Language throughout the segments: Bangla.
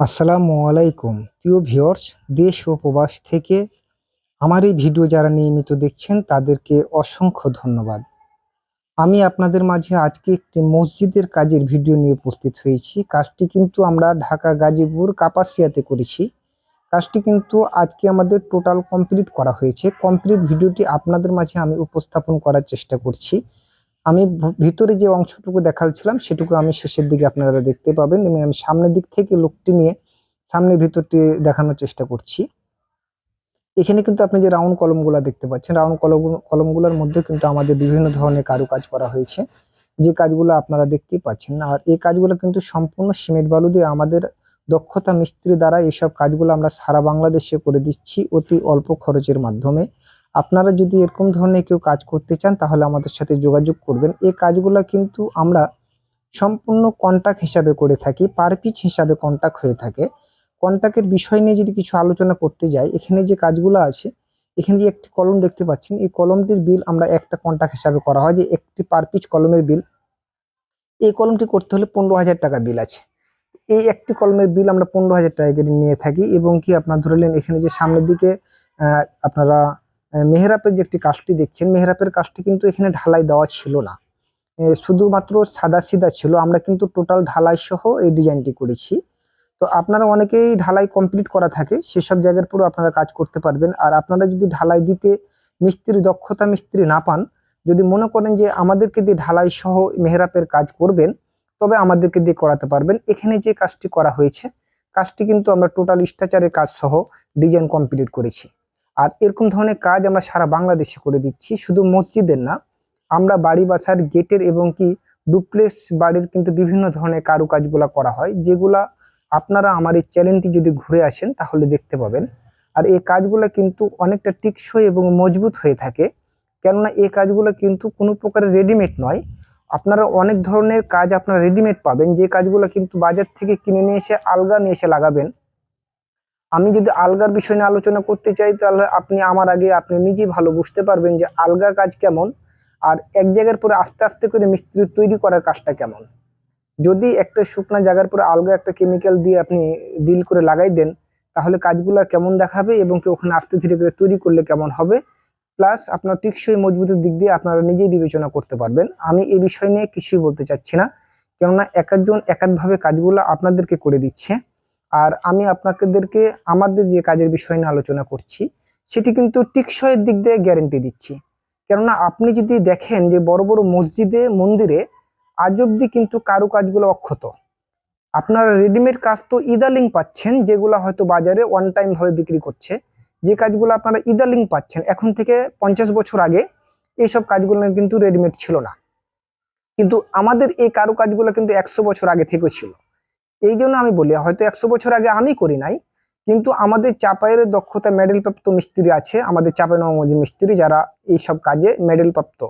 আসসালামু আলাইকুম। প্রিয় ভিউয়ার্স, দেশ ও প্রবাস থেকে আমার এই ভিডিও যারা নিয়মিত দেখছেন, তাদেরকে অসংখ্য ধন্যবাদ। আমি আপনাদের মাঝে আজকে একটি মসজিদের কাজের ভিডিও নিয়ে উপস্থিত হয়েছি। কাজটি কিন্তু আমরা ঢাকা, গাজীপুর, কাপাসিয়াতে করেছি। কাজটি কিন্তু আজকে আমাদের টোটাল কমপ্লিট করা হয়েছে। কমপ্লিট ভিডিওটি আপনাদের মাঝে আমি উপস্থাপন করার চেষ্টা করছি। আমি ভিতরে যে অংশটুকু দেখাচ্ছিলাম, সেটুকু আমি শেষের দিকে আপনারা দেখতে পাবেন এবং আমি সামনের দিক থেকে লোকটি নিয়ে সামনের ভিতরটি দেখানোর চেষ্টা করছি। এখানে কিন্তু আপনি যে রাউন্ড কলমগুলো দেখতে পাচ্ছেন, রাউন্ড কলম কলমগুলোর মধ্যে কিন্তু আমাদের বিভিন্ন ধরনের কারুকাজ করা হয়েছে। যে কাজগুলো আপনারা দেখতেই পাচ্ছেন, আর এই কাজগুলো কিন্তু সম্পূর্ণ সিমেন্ট বালু দিয়ে আমাদের দক্ষতা মিস্ত্রি দ্বারা এইসব কাজগুলো আমরা সারা বাংলাদেশে করে দিচ্ছি অতি অল্প খরচের মাধ্যমে। আপনারা যদি এরকম ধরনের কেউ কাজ করতে চান, তাহলে আমাদের সাথে যোগাযোগ করবেন। এই কাজগুলো কিন্তু আমরা সম্পূর্ণ কন্টাক্ট হিসাবে করে থাকি পার পিচ হিসাবে কন্টাক্ট হয়ে থাকে। কন্টাক্টের বিষয় নিয়ে যদি কিছু আলোচনা করতে যাই, এখানে যে কাজগুলো আছে, এখানে যে একটি কলম দেখতে পাচ্ছেন, এই কলমটির বিল আমরা একটা কন্ট্যাক্ট হিসাবে করা হয়, যে একটি পার পিচ কলমের বিল এই কলমটি করতে হলে পনেরো হাজার টাকা বিল আছে। এই একটি কলমের বিল আমরা পনেরো হাজার টাকা করে নিয়ে থাকি এবং কি আপনার ধরলেন এখানে যে সামনের দিকে আপনারা মেহরাপের যে একটি কাজটি দেখছেন মেহরাপের কাজটি কিন্তু এখানে ঢালাই দেওয়া ছিল না। শুধুমাত্র সাদা সিধা ছিল। আমরা কিন্তু টোটাল ঢালাই সহ এই ডিজাইনটি করেছি। তো আপনারা অনেকেই ঢালাই কমপ্লিট করা থাকে, সেসব জায়গার পুরো আপনারা কাজ করতে পারবেন। আর আপনারা যদি ঢালাই দিতে মিস্ত্রি দক্ষতা মিস্ত্রি না পান, যদি মনে করেন যে আমাদেরকে দিয়ে ঢালাই সহ মেহরাপের কাজ করবেন, তবে আমাদেরকে দিয়ে করাতে পারবেন। এখানে যে কাজটি করা হয়েছে, কাজটি কিন্তু আমরা টোটাল স্ট্রাকচারের কাজ সহ ডিজাইন কমপ্লিট করেছি। আর এরকম ধরনের কাজ আমরা সারা বাংলাদেশে করে দিচ্ছি, শুধু মসজিদের না, আমরা বাড়ি বাসার গেটের এবং কি ডুপ্লেস বাড়ির কিন্তু বিভিন্ন ধরনের কারুকাজগুলা করা হয়, যেগুলা আপনারা আমার এই চ্যানেলটি যদি ঘুরে আসেন তাহলে দেখতে পাবেন। আর এই কাজগুলো কিন্তু অনেকটা টিকসই এবং মজবুত হয়ে থাকে, কেননা এই কাজগুলো কিন্তু কোনো প্রকারের রেডিমেড নয়। আপনারা অনেক ধরনের কাজ আপনারা রেডিমেড পাবেন, যে কাজগুলো কিন্তু বাজার থেকে কিনে নিয়ে এসে আলগা নিয়ে এসে লাগাবেন আমি যদি আলগার বিষয় নিয়ে আলোচনা করতে চাই, তাহলে আপনি আমার আগে আপনি নিজেই ভালো বুঝতে পারবেন যে আলগা কাজ কেমন আর এক জায়গার পরে আস্তে আস্তে করে মিস্ত্রি তৈরি করার কাজটা কেমন। যদি একটা শুকনা জায়গার পরে আলগা একটা কেমিক্যাল দিয়ে আপনি ডিল করে লাগাই দেন, তাহলে কাজগুলো কেমন দেখাবে এবং কি ওখানে আস্তে ধীরে করে তৈরি করলে কেমন হবে? প্লাস আপনার টিকসই মজবুতের দিক দিয়ে আপনারা নিজেই বিবেচনা করতে পারবেন। আমি এই বিষয় নিয়ে কিছুই বলতে চাচ্ছি না। কেননা এক একজন এক একভাবে কাজগুলো আপনাদেরকে করে দিচ্ছে। আর আমি আপনাদেরকে আমাদের যে কাজের বিষয় নিয়ে আলোচনা করছি, সেটি কিন্তু টিকসইয়ের দিক দিয়ে গ্যারেন্টি দিচ্ছি। কেননা আপনি যদি দেখেন যে বড় বড় মসজিদে, মন্দিরে আজ অব্দি কিন্তু কারুকাজগুলো অক্ষত। আপনারা রেডিমেড কাজ তো ইদালিং পাচ্ছেন, যেগুলো হয়তো বাজারে ওয়ান টাইম ভাবে বিক্রি করছে। যে কাজগুলো আপনারা ইদালিং পাচ্ছেন, এখন থেকে পঞ্চাশ বছর আগে এইসব কাজগুলো কিন্তু রেডিমেড ছিল না। কিন্তু আমাদের এই কারুকাজগুলো কিন্তু একশো বছর আগে থেকেও ছিল। এই জন্য আমি বলি, হয়তো একশো বছর আগে আমি করি নাই, কিন্তু আমাদের চাপাইয়ের দক্ষতা মেডেল প্রাপ্ত মিস্ত্রি আছে, আমাদের চাপাই নবমজি মিস্ত্রি যারা এইসব কাজে মেডেল প্রাপ্ত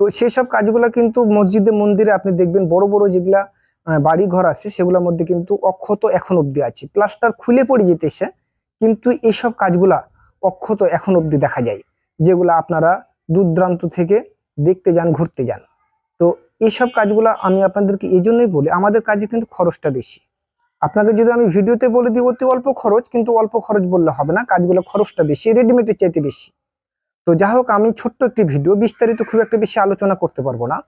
তো সেসব কাজগুলো কিন্তু মসজিদে মন্দিরে আপনি দেখবেন, বড় বড় যেগুলা বাড়ি ঘর আছে, সেগুলোর মধ্যে কিন্তু অক্ষত এখন অব্দি আছে। প্লাস্টার খুলে পড়ে যেতেছে, কিন্তু এইসব কাজগুলা অক্ষত এখন অব্দি দেখা যায়, যেগুলা আপনারা দূর দূরান্ত থেকে দেখতে যান, ঘুরতে যান। তো এইসব কাজগুলা আমি আপনাদেরকে এই জন্যই বলি, আমাদের কাজে কিন্তু খরচটা বেশি। আপনাকে যদি আমি ভিডিওতে বলে দিই, অতি অল্প খরচ, কিন্তু অল্প খরচ বললে হবে না, কাজগুলো খরচটা বেশি রেডিমেডের চাইতে বেশি। তো যাই হোক, আমি ছোট্ট একটি ভিডিও, বিস্তারিত খুব একটা বেশি আলোচনা করতে পারব না।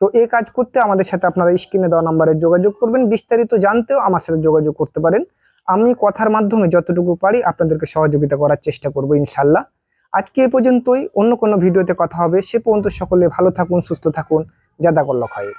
তো এই কাজ করতে আমাদের সাথে আপনারা স্ক্রিনে দেওয়া নাম্বারে যোগাযোগ করবেন, বিস্তারিত জানতেও আমার সাথে যোগাযোগ করতে পারেন। আমি কথার মাধ্যমে যতটুকু পারি আপনাদেরকে সহযোগিতা করার চেষ্টা করব, ইনশাল্লাহ। আজকে এ পর্যন্তই, অন্য কোনো ভিডিওতে কথা হবে, সে পর্যন্ত সকলে ভালো থাকুন, সুস্থ থাকুন। জাদাকল্লা খয়ের।